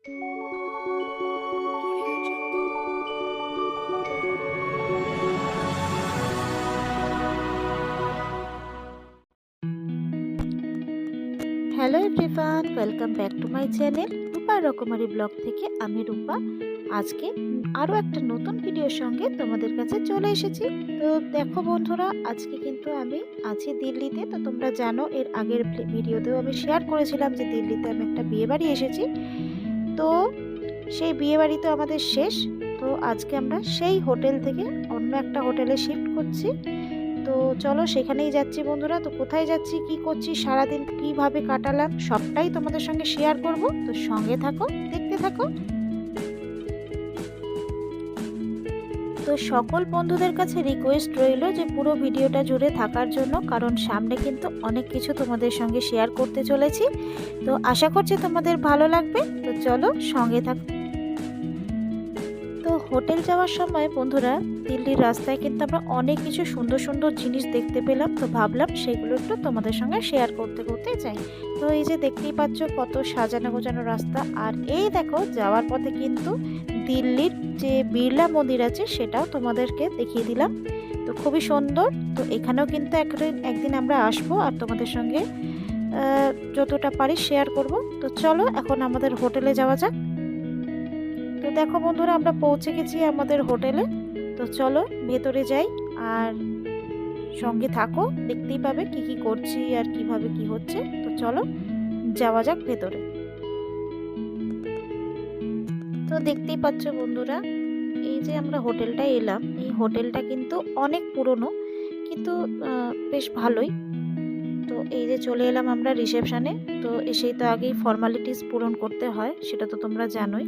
Hello everyone welcome back to my channel Rupa রকমারি blog থেকে আমি রূপা। আজকে আরও একটা নতুন ভিডিওর সঙ্গে তোমাদের কাছে চলে এসেছি। তো দেখো বন্ধুরা, আজকে কিন্তু আমি আছি দিল্লিতে। তো তোমরা জানো, এর আগের ভিডিওতেও আমি শেয়ার করেছিলাম যে দিল্লিতে আমি একটা বিয়ে বাড়ি এসেছি। তো সেই বিয়ে বাড়ি তো আমাদের শেষ। তো আজকে আমরা সেই হোটেল থেকে অন্য একটা হোটেলে শিফট করছি। তো চলো সেখানেই যাচ্ছি বন্ধুরা। তো কোথায় যাচ্ছি, কি করছি, সারাদিন কীভাবে কাটালাম, সবটাই তোমাদের সঙ্গে শেয়ার করব। তো সঙ্গে থাকো, দেখতে থাকো। তো সকল বন্ধুদের কাছে রিকোয়েস্ট রইল যে পুরো ভিডিওটা জুড়ে থাকার জন্য, কারণ সামনে কিন্তু অনেক কিছু তোমাদের সঙ্গে শেয়ার করতে চলেছি। তো আশা করছি তোমাদের ভালো লাগবে। চলো সঙ্গে থাকো। তো হোটেল যাওয়ার সময় বন্ধুরা, দিল্লির রাস্তায় কিন্তু আমরা অনেক কিছু সুন্দর সুন্দর জিনিস দেখতে পেলাম। তো ভাবলাম সেগুলো একটু তোমাদের সঙ্গে শেয়ার করতে করতে যাই। তো এই যে দেখতেই পাচ্ছ কত সাজানো গোজানো রাস্তা। আর এই দেখো, যাওয়ার পথে কিন্তু দিল্লির যে বিড়লা মন্দির আছে, সেটাও তোমাদেরকে দেখিয়ে দিলাম। তো খুবই সুন্দর। তো এখানেও কিন্তু একদিন একদিন আমরা আসব আর তোমাদের সঙ্গে যতটা পারি শেয়ার করব। তো চলো, এখন আমাদের হোটেলে যাওয়া যাক। তো দেখো বন্ধুরা, আমরা পৌঁছে গেছি আমাদের হোটেলে তো চলো, ভেতরে যাই আর সঙ্গে থাকো, দেখতেই পাবে কি কি করছি আর কীভাবে কি হচ্ছে। তো চলো, যাওয়া যাক ভেতরে। তো দেখতেই পাচ্ছ বন্ধুরা, এই যে আমরা হোটেলটা এলাম। এই হোটেলটা কিন্তু অনেক পুরনো, কিন্তু বেশ ভালোই। এই যে চলে এলাম আমরা রিসেপশানে তো এসেই তো আগেই ফর্মালিটিস পূরণ করতে হয়, সেটা তো তোমরা জানোই।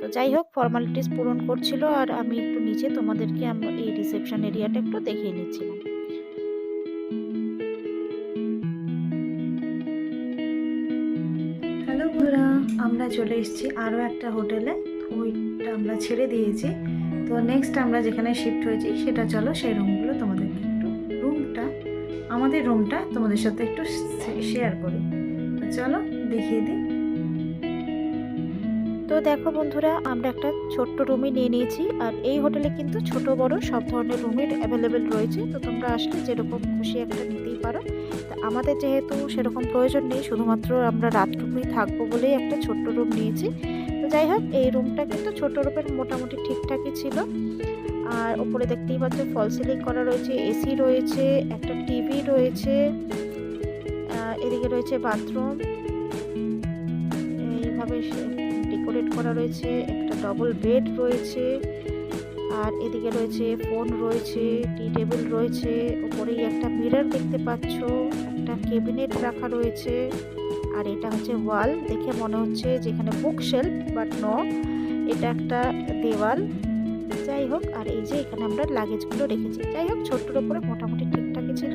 তো যাই হোক ফর্মালিটিস পূরণ করছিল আর আমি একটু নিচে তোমাদেরকে আমরা এই রিসেপশন এরিয়াটা একটু দেখিয়ে নিচ্ছিলাম। হ্যালো বন্ধুরা, আমরা চলে এসেছি আরও একটা হোটেলে, ওইটা আমরা ছেড়ে দিয়েছি। তো নেক্সট আমরা যেখানে শিফট হয়েছি, সেটা চলো সেই রুমগুলো তোমাদেরকে আমাদের রুমটা তোমাদের সাথে একটু শেয়ার করি। চলো দেখিয়ে দিই। তো দেখো বন্ধুরা, আমরা একটা ছোট্ট রুমই নিয়ে নিয়েছি, আর এই হোটেলে কিন্তু ছোট, বড় সব ধরনের রুমের অ্যাভেলেবেল রয়েছে। তো তোমরা আসলে যেরকম খুশি একটা নিতেই পারো। তা আমাদের যেহেতু সেরকম প্রয়োজন নেই, শুধুমাত্র আমরা রাতটুকুই থাকব বলেই একটা ছোট্ট রুম নিয়েছি। তো যাই হোক, এই রুমটা কিন্তু ছোট রুমের মোটামুটি ঠিকঠাকই ছিল। আর ওপরে দেখতেই পাচ্ছ ফল সিলিং করা রয়েছে এসি রয়েছে, একটা টিভি রয়েছে এদিকে রয়েছে বাথরুম এইভাবে ডেকোরেট করা রয়েছে, একটা ডবল বেড রয়েছে, আর এদিকে রয়েছে ফোন রয়েছে টি টেবিল রয়েছে, উপরেই একটা মিরর দেখতে পাচ্ছ, একটা কেবিনেট রাখা রয়েছে, আর এটা হচ্ছে ওয়াল দেখে মনে হচ্ছে যেখানে বুক শেলফ বাট ন এটা একটা দেওয়াল। যাই হোক, আর এই যে এখানে আমরা লাগেজগুলো রেখেছি। যাই হোক, ছোট্টর উপরে মোটামুটি ঠিকঠাকই ছিল।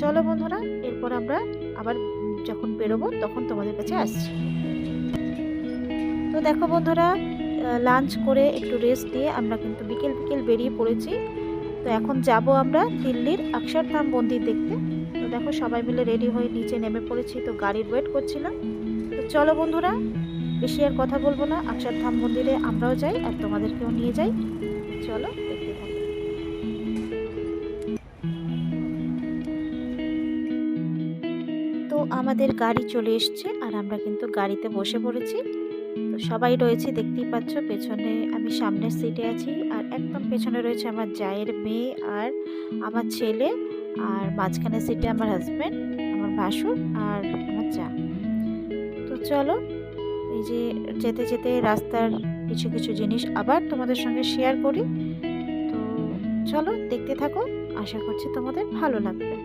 চলো বন্ধুরা, এরপর আমরা আবার যখন বেরোবো, তখন তোমাদের কাছে আসছি। তো দেখো বন্ধুরা লাঞ্চ করে একটু রেস্ট নিয়ে আমরা কিন্তু বিকেল বিকেল বেরিয়ে পড়েছি। তো এখন যাব আমরা দিল্লির অক্ষরধাম মন্দির দেখতে। তো দেখো সবাই মিলে রেডি হয়ে নিচে নেমে পড়েছি, তো গাড়ির ওয়েট করছিলাম। তো চলো বন্ধুরা বেশি আর কথা বলব না। অক্ষরধাম মন্দিরে আমরাও যাই আর তোমাদেরকেও নিয়ে যাই। চলো তো আমাদের গাড়ি চলে এসছে আর আমরা কিন্তু গাড়িতে বসে পড়েছি। তো সবাই রয়েছে, দেখতেই পাচ্ছ, পেছনে আমি সামনের সিটে আছি আর একদম পেছনে রয়েছে আমার জায়ের মেয়ে আর আমার ছেলে আর মাঝখানে সিটে আমার হাজব্যান্ড আমার ভাসুর আর আমার চা তো চলো যে যেতে যেতে রাস্তার কিছু কিছু জিনিস আবার তোমাদের সঙ্গে শেয়ার করি। তো চলো দেখতে থাকো, আশা করছি তোমাদের ভালো লাগবে।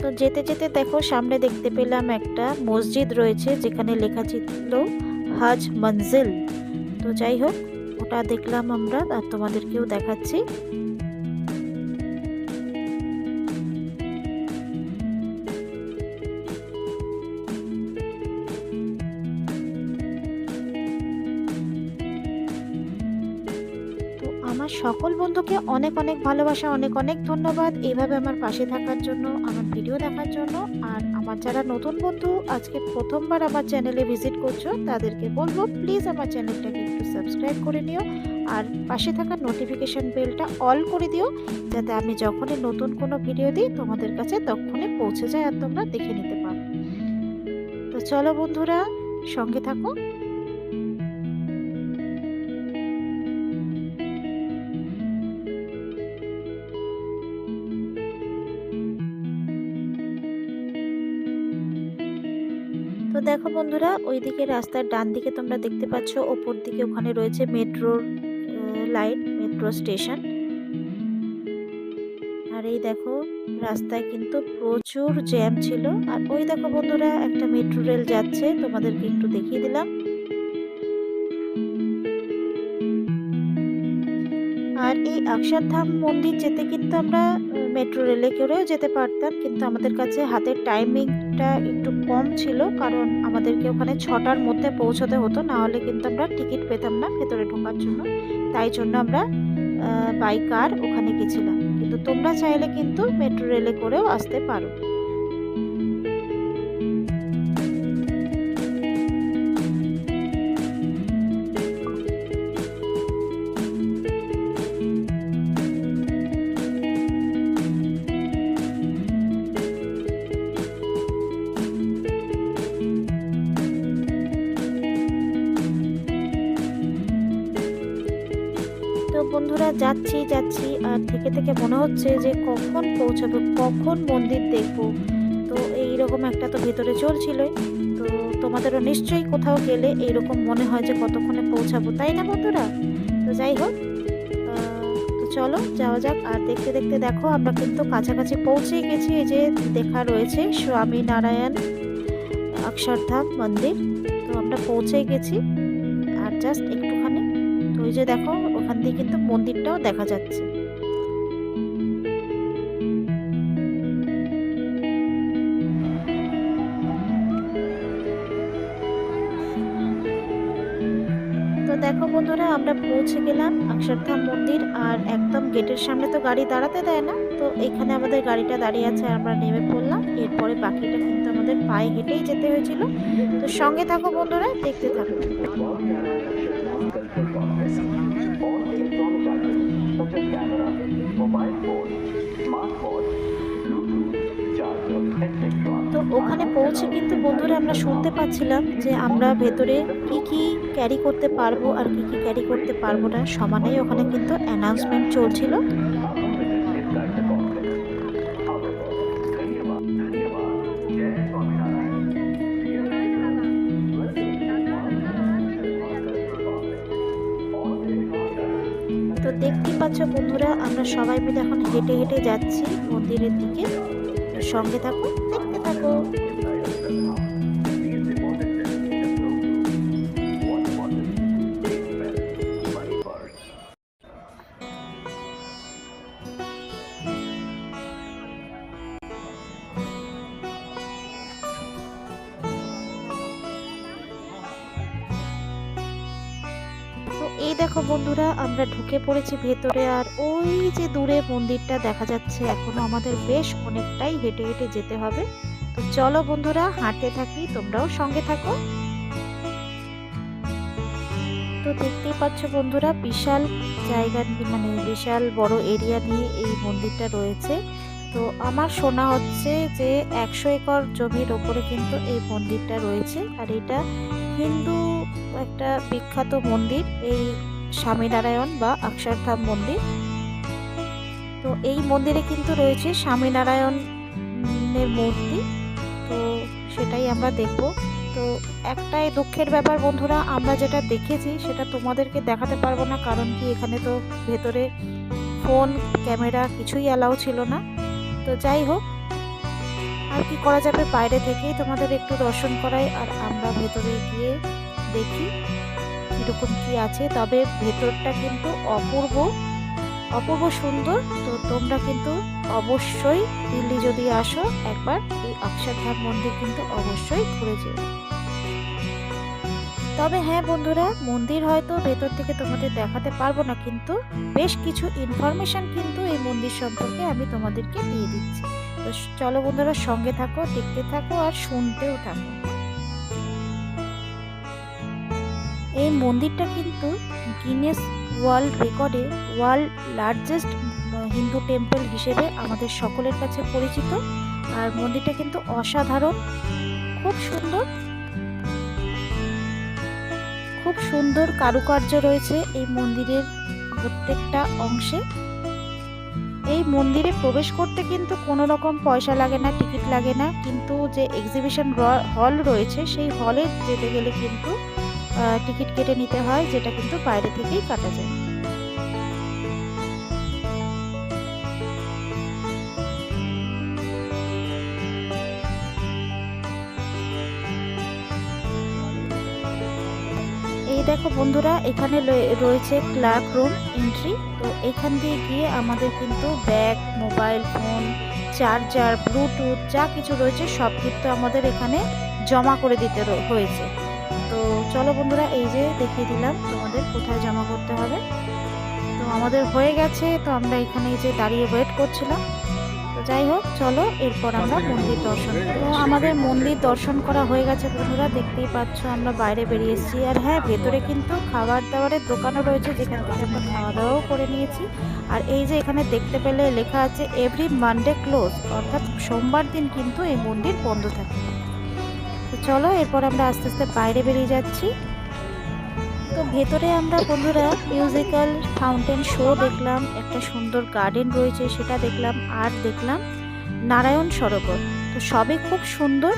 তো যেতে যেতে দেখো, সামনে দেখতে পেলাম একটা মসজিদ রয়েছে, যেখানে লেখা ছিল হাজ মঞ্জিল। তো যাই হোক, ওটা দেখলাম আমরা আর তোমাদেরকেও দেখাচ্ছি। সকল বন্ধুকে অনেক অনেক ভালোবাসা, অনেক অনেক ধন্যবাদ। এইভাবে আমার পাশে থাকার জন্য, আমার ভিডিও দেখার জন্য। আর আমার যারা নতুন বন্ধু, আজকে প্রথমবার আমার চ্যানেলে ভিজিট করছ, তাদেরকে বলব প্লিজ আমার চ্যানেলটাকে একটু সাবস্ক্রাইব করে নিও। আর পাশে থাকা নোটিফিকেশন বেলটা অল করে দিও, যাতে আমি যখনই নতুন কোনো ভিডিও দিই, তোমাদের কাছে তখনই পৌঁছে যায় আর তোমরা দেখে নিতে পারো। তো চলো বন্ধুরা, সঙ্গে থাকো। বন্ধুরা, ওইদিকে রাস্তার ডান দিকে তোমরা দেখতে পাচ্ছ ওপর দিকে ওখানে রয়েছে মেট্রো লাইন, মেট্রো স্টেশন। আর এই দেখো, রাস্তায় কিন্তু প্রচুর জ্যাম ছিল। আর ওই দেখো বন্ধুরা, একটা মেট্রো রেল যাচ্ছে, তোমাদেরকে একটু দেখিয়ে দিলাম। আর এই অক্ষরধাম মন্দির যেতে কিন্তু আমরা মেট্রো রেলে করেও যেতে পারতাম, কিন্তু আমাদের কাছে হাতের টাইমিংটা একটু কম ছিল, কারণ আমাদেরকে ওখানে ছটার মধ্যে পৌঁছতে হতো না হলে কিন্তু আমরা টিকিট পেতাম না ভেতরে ঢোকার জন্য। তাই জন্য আমরা বাইকার ওখানে গেছিলাম। কিন্তু তোমরা চাইলে কিন্তু মেট্রো রেলে করেও আসতে পারো। যাচ্ছি যাচ্ছি, আর থেকে থেকে মনে হচ্ছে যে কখন পৌঁছাবো, কখন মন্দির দেখব। তো এইরকম একটা তো ভেতরে চলছিলই তো তোমাদেরও নিশ্চয়ই কোথাও গেলে এইরকম মনে হয় যে কতক্ষণে পৌঁছাবো, তাই না বন্ধুরা? তো যাই হোক তো চলো যাওয়া যাক। আর দেখতে দেখতে দেখো, আমরা কিন্তু কাছাকাছি পৌঁছে গেছি। এই যে দেখা রয়েছে স্বামী নারায়ণ অক্ষরধাম মন্দির। তো আমরা পৌঁছে গেছি। আর জাস্ট একটুখানি। তো ওই যে দেখো ওখান দিয়ে কিন্তু মন্দিরটাও দেখা যাচ্ছে। দেখো বন্ধুরা, আমরা পৌঁছে গেলাম অক্ষরধাম মন্দির আর একদম গেটের সামনে তো গাড়ি দাঁড়াতে দেয় না। তো এখানে আমাদের গাড়িটা দাঁড়িয়ে আছে, আমরা নেমে পড়লাম। এরপরে বাকিটা কিন্তু আমাদের পায়ে হেঁটেই যেতে হয়েছিল। তো সঙ্গে থাকো বন্ধুরা, দেখতে থাকো। পৌঁছে কিন্তু বন্ধুরা আমরা শুনতে পাচ্ছিলাম যে আমরা ভেতরে কি কি ক্যারি করতে পারব আর কি কি ক্যারি করতে পারব না, সমানেই ওখানে কিন্তু অ্যানাউন্সমেন্ট চলছিল। তো দেখতেই পাচ্ছ বন্ধুরা, আমরা সবাই মিলে এখন হেঁটে হেঁটে যাচ্ছি মন্দিরের দিকে। সঙ্গে থাকো, দেখতে থাকো। এই দেখো বন্ধুরা, আমরা ঢুকে পড়েছি ভেতরে আর ওই যে দূরে মন্দিরটা দেখা যাচ্ছে, এখনও আমাদের বেশ অনেকটাই হেঁটে হেঁটে যেতে হবে। তো চলো বন্ধুরা, হাঁটতে থাকি, তোমরাও সঙ্গে থাকো। তো দেখতেই পাচ্ছ বন্ধুরা, বিশাল জায়গা মানে বিশাল বড় এরিয়া নিয়ে এই মন্দিরটা রয়েছে। তো আমার শোনা হচ্ছে যে একশো একর জমির ওপরে কিন্তু এই মন্দিরটা রয়েছে, আর এটা হিন্দু একটা বিখ্যাত মন্দির, এই স্বামীনারায়ণ বা অক্ষরধাম মন্দির। তো এই মন্দিরে কিন্তু রয়েছে স্বামীনারায়ণের মূর্তি, তো সেটাই আমরা দেখব। তো একটাই দুঃখের ব্যাপার বন্ধুরা, আমরা যেটা দেখেছি সেটা তোমাদেরকে দেখাতে পারব না, কারণ কি এখানে তো ভেতরে ফোন, ক্যামেরা কিছুই অ্যালাউ ছিল না। তো যাই হোক আর কি করা যাবে বাইরে থেকেই তোমাদের একটু দর্শন করাই আর আমরা ভেতরে গিয়ে দেখি কীরকম কি আছে। তবে ভেতরটা কিন্তু অপূর্ব অপূর্ব সুন্দর। তো তোমরা কিন্তু অবশ্যই দিল্লি যদি আসো, একবার এই অক্ষরধাম মন্দির কিন্তু অবশ্যই ঘুরে যেও। তবে হ্যাঁ বন্ধুরা, মন্দির হয়তো ভেতর থেকে তোমাদের দেখাতে পারব না, কিন্তু বেশ কিছু ইনফরমেশন কিন্তু এই মন্দির সম্পর্কে আমি তোমাদেরকে দিয়ে দিচ্ছি। তো চলো বন্ধুরা, সঙ্গে থাকো, দেখতে থাকো আর শুনতেও থাকো। এই মন্দিরটা কিন্তু গিনেস ওয়ার্ল্ড রেকর্ডে ওয়ার্ল্ড লার্জেস্ট হিন্দু টেম্পল হিসেবে আমাদের সকলের কাছে পরিচিত। আর মন্দিরটা কিন্তু অসাধারণ। খুব সুন্দর। খুব সুন্দর কারুকার্য রয়েছে এই মন্দিরের প্রত্যেকটা অংশে। এই মন্দিরে প্রবেশ করতে কিন্তু কোনো রকম পয়সা লাগে না, টিকিট লাগে না। কিন্তু যে এক্সিবিশন হল রয়েছে, সেই হলে যেতে গেলে কিন্তু টিকিট কেটে নিতে হয়, যেটা কিন্তু বাইরে থেকেই কাটা যায়। দেখো বন্ধুরা, এখানে রয়েছে ক্লার্ক রুম এন্ট্রি তো এখান দিয়ে গিয়ে আমাদের কিন্তু bag, mobile phone charger Bluetooth যা কিছু রয়েছে, সব কিন্তু আমাদের এখানে জমা করে দিতে হয়েছে। তো চলো বন্ধুরা, এই যে দেখিয়ে দিলাম তোমাদের কোথায় জমা করতে হবে। তো আমাদের হয়ে গেছে, তো আমরা এখানে যে দাঁড়িয়ে ওয়েট করছিলাম। যাই হোক, চলো, এরপর আমরা মন্দির দর্শন তো আমাদের মন্দির দর্শন করা হয়ে গেছে বন্ধুরা, দেখতেই পাচ্ছ আমরা বাইরে বেরিয়ে এসেছি। আর হ্যাঁ ভেতরে কিন্তু খাবার দাবারের দোকানও রয়েছে, যেখান থেকে আমরা খাওয়া দাওয়াও করে নিয়েছি। আর এই যে এখানে দেখতে পেলে লেখা আছে এভরি মানডে ক্লোজ অর্থাৎ সোমবার দিন কিন্তু এই মন্দির বন্ধ থাকে। তো চলো, এরপর আমরা আস্তে আস্তে বাইরে বেরিয়ে যাচ্ছি। তো ভেতরে আমরা বন্ধুরা মিউজিক্যাল ফাউন্টেন শো দেখলাম, একটা সুন্দর গার্ডেন রয়েছে সেটা দেখলাম, আর দেখলাম নারায়ণ সরোবর। তো সবই খুব সুন্দর।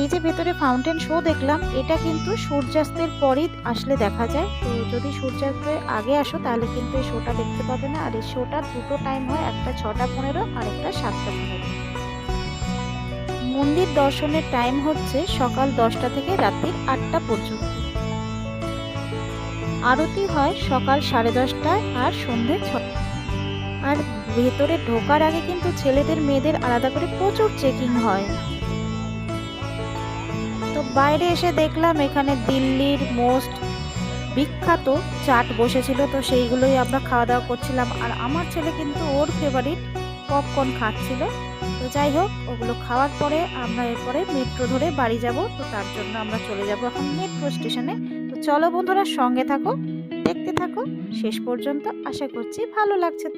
এই যে ভেতরে ফাউন্টেন শো দেখলাম, এটা কিন্তু সূর্যাস্তের পরই আসলে দেখা যায়। তো যদি সূর্যাস্তের আগে আসো, তাহলে কিন্তু এই শোটা দেখতে পাবে না। আর এই শোটা দুটো টাইম হয়, একটা ছটা পনেরো, আর একটা সাতটা পনেরো। মন্দির দর্শনের টাইম হচ্ছে সকাল দশটা থেকে রাত্রির আটটা পর্যন্ত। আরতি হয় সকাল সাড়ে দশটায় আর সন্ধে ছটা আর ভেতরে ঢোকার আগে কিন্তু ছেলেদের মেয়েদের আলাদা করে প্রচুর চেকিং হয়। তো বাইরে এসে দেখলাম এখানে দিল্লির মোস্ট বিখ্যাত চাট বসেছিল, তো সেইগুলোই আমরা খাওয়া দাওয়া করছিলাম। আর আমার ছেলে কিন্তু ওর ফেভারিট পপকর্ন খাচ্ছিল। তো যাই হোক, ওগুলো খাওয়ার পরে আমরা এরপরে মেট্রো ধরে বাড়ি যাব, তো তার জন্য আমরা চলে যাব এখন মেট্রো স্টেশনে চলো বন্ধুরা সঙ্গে থাকো দেখতে থাকো। শেষ পর্যন্ত আশা করছি ভালো লাগছে।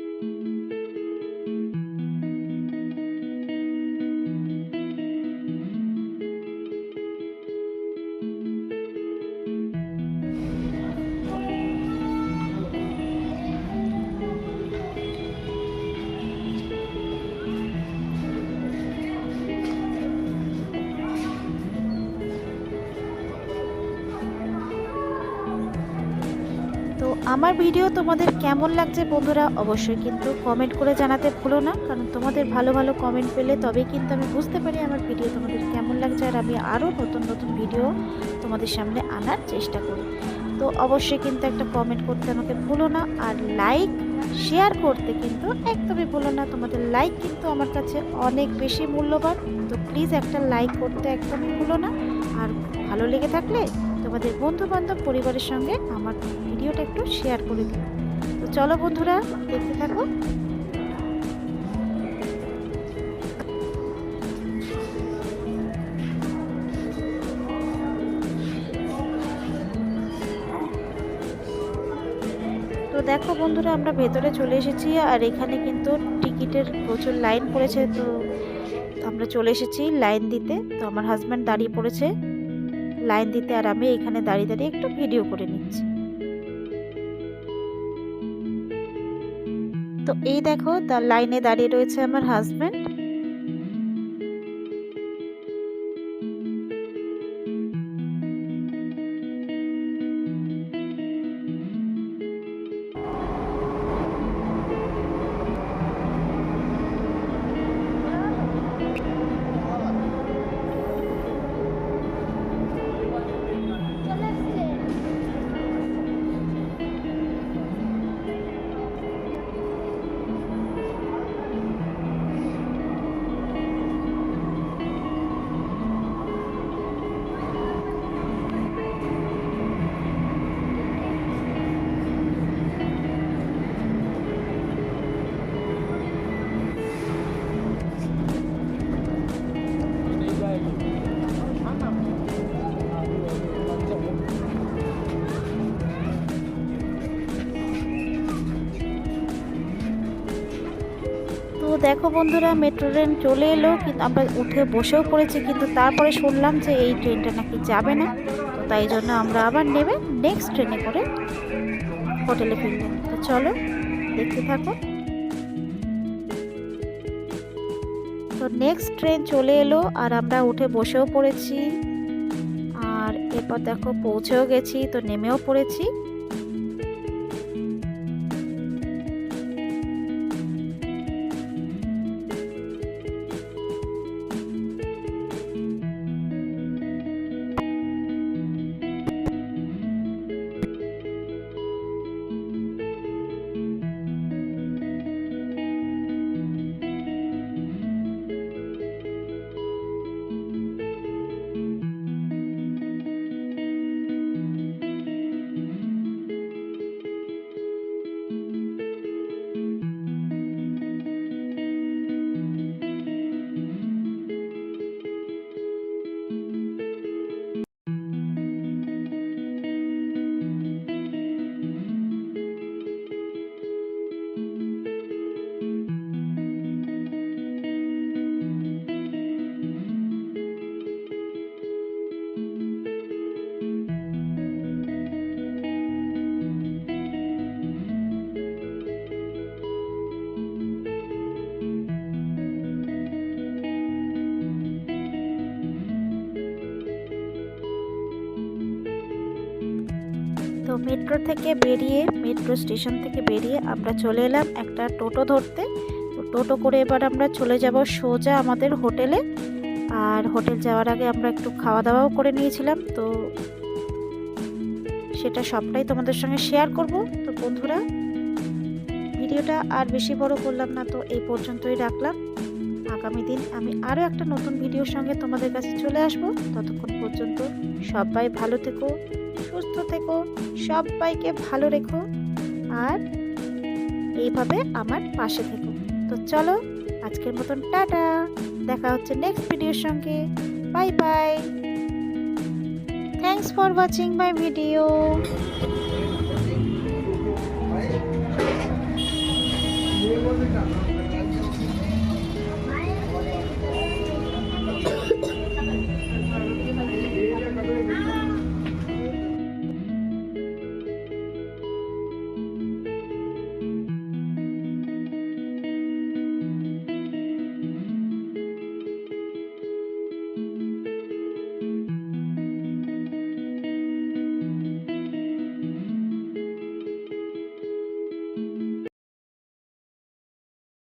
আমার ভিডিও তোমাদের কেমন লাগছে বন্ধুরা অবশ্যই কিন্তু কমেন্ট করে জানাতে ভুলো না, কারণ তোমাদের ভালো ভালো কমেন্ট পেলে তবেই কিন্তু আমি বুঝতে পারি আমার ভিডিও তোমাদের কেমন লাগছে আর আমি আরও নতুন নতুন ভিডিও তোমাদের সামনে আনার চেষ্টা করি। তো অবশ্যই কিন্তু একটা কমেন্ট করতে আমাকে ভুলো না আর লাইক শেয়ার করতে কিন্তু একদমই ভুলো না। তোমাদের লাইক কিন্তু আমার কাছে অনেক বেশি মূল্যবান। তো প্লিজ একটা লাইক করতে একদমই ভুলো না। আর ভালো লেগে থাকলে তোমাদের বন্ধু বান্ধব পরিবারের সঙ্গে আমার ভিডিওটা একটু শেয়ার করে দিও। তো চলো বন্ধুরা, দেখতে থাকো। তো দেখো বন্ধুরা, আমরা ভেতরে চলে এসেছি আর এখানে কিন্তু টিকিটের প্রচুর লাইন পড়েছে। তো আমরা চলে এসেছি লাইন দিতে। তো আমার হাজব্যান্ড দাঁড়িয়ে পড়েছে। লাইন দিতে আর আমি এখানে দাঁড়িয়ে দাঁড়িয়ে একটু ভিডিও করে নিচ্ছি। তো এই দেখো লাইনে দাঁড়িয়ে রয়েছে আমার হাজব্যান্ড দেখো বন্ধুরা, মেট্রো ট্রেন চলে এলো, কিন্তু আমরা উঠে বসেও পড়েছি, কিন্তু তারপরে শুনলাম যে এই ট্রেনটা নাকি যাবে না। তো তাই জন্য আমরা আবার নেবে নেক্সট ট্রেনে করে হোটেলে ফিরলাম তো চলো, দেখতে থাকো। তো নেক্সট ট্রেন চলে এলো, আর আমরা উঠে বসেও পড়েছি। আর এরপর দেখো, পৌঁছেও গেছি, তো নেমেও পড়েছি। মেট্রো থেকে বেরিয়ে, মেট্রো স্টেশন থেকে বেরিয়ে আমরা চলে এলাম একটা টোটো ধরতে। তো টোটো করে এবার আমরা চলে যাব সোজা আমাদের হোটেলে। আর হোটেল যাওয়ার আগে আমরা একটু খাওয়া দাওয়াও করে নিয়েছিলাম। তো সেটা সবটাই তোমাদের সঙ্গে শেয়ার করব। তো বন্ধুরা, ভিডিওটা আর বেশি বড় করলাম না, তো এই পর্যন্তই রাখলাম। আগামী দিন আমি আরও একটা নতুন ভিডিওর সঙ্গে তোমাদের কাছে চলে আসব। ততক্ষণ পর্যন্ত সবাই ভালো থেকো। সুস্থ থেকো, সবাইকে ভালো রেখো আর এইভাবে আমার পাশে থেকো। তো চলো, আজকের মতন টাটা। দেখা হচ্ছে নেক্সট ভিডিওর সঙ্গে। Bye bye thanks for watching my video